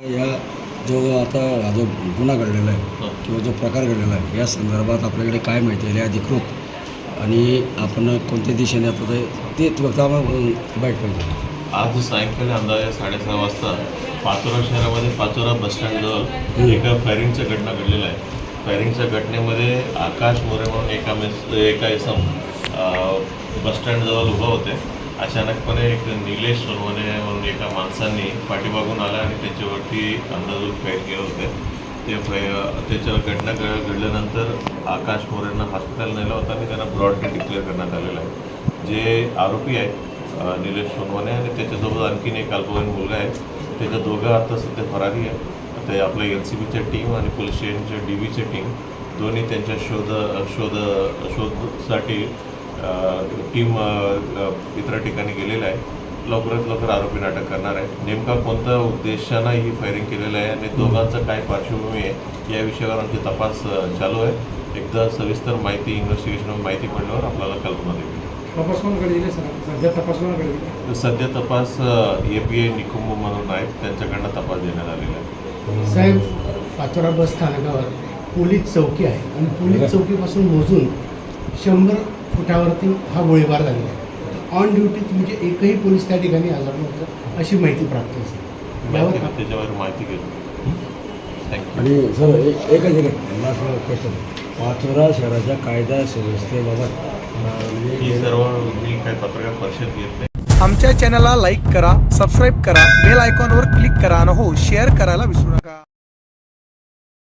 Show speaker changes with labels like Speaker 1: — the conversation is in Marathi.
Speaker 1: या जो आता हा जो गुन्हा घडलेला आहे किंवा जो प्रकार घडलेला आहे या संदर्भात आपल्याकडे काय माहिती आहे? अधिकृत आणि आपण कोणत्या दिशेने आता ते ते फक्त आम्हाला बाईट पाहिजे
Speaker 2: आज सायंकाळी अंदाजे साडेसहा वाजता पाचोरा शहरामध्ये पाचोरा बसस्टँडजवळ एका फायरिंगच्या घटना घडलेल्या आहे फायरिंगच्या घटनेमध्ये आकाश मोरे म्हणून एका मेस एका इसम बसस्टँडजवळ उभा होते. अचानकपणे एक निलेश सोनवणे एका माणसांनी पाठीमागून आला आणि त्याच्यावरती अंदाजून फायर केले होते. ते फाय त्याच्यावर घटना घडल्यानंतर आकाश मोरेंना हॉस्पिटल नेलं होतं आणि त्यांना ब्रॉड डेथ डिक्लेअर करण्यात आलेलं आहे. जे आरोपी आहे निलेश सोनवाने आणि त्याच्यासोबत आणखीन एक अल्पवयीन मुलगा आहे. त्याच्या दोघं आता सध्या फरारी आहे. ते आपल्या एल सी बीच्या टीम आणि पोलीस स्टेशनच्या डी बीची टीम दोन्ही त्यांच्या शोध शोध शोधसाठी टीम इतर ठिकाणी गेलेलं आहे. लवकरात लवकर आरोपींना अटक करणार आहे. नेमका कोणत्या उद्देशानं ही फायरिंग केलेलं आहे आणि दोघांचं काय पार्श्वभूमी आहे या विषयावर आमचे तपास चालू आहे. एकदा सविस्तर माहिती इन्व्हेस्टिगेशन माहिती पडल्यावर आपल्याला कल्पना देईल
Speaker 3: सर. सध्या तपास
Speaker 2: सध्या तपास ए पी निकुंभ म्हणून आहेत त्यांच्याकडनं तपास देण्यात आलेला आहे.
Speaker 4: साहेब पाचोरा बस स्थानकावर पोलीस चौकी आहे. आणि पोलीस चौकीपासून मोजून शंभर फुटावरती हा गोळीबार झालेला आहे. ऑन ड्युटी म्हणजे एकही पोलीस त्या ठिकाणी हजर नव्हतं अशी माहिती प्राप्त यावर आप-
Speaker 2: त्याच्यावर माहिती घेतो
Speaker 1: आणि सर एक एकच एक लास्ट क्वेश्चन पाचोरा शहराच्या कायदा सुव्यवस्थेबाबत म्हणजे
Speaker 2: ही सर्व मी काही पत्रकार परिषद घेत नाही.
Speaker 3: आमच्या चॅनलला लाईक करा सबस्क्राईब करा बेल आयकॉनवर क्लिक करा आणि हो शेअर करायला विसरू नका.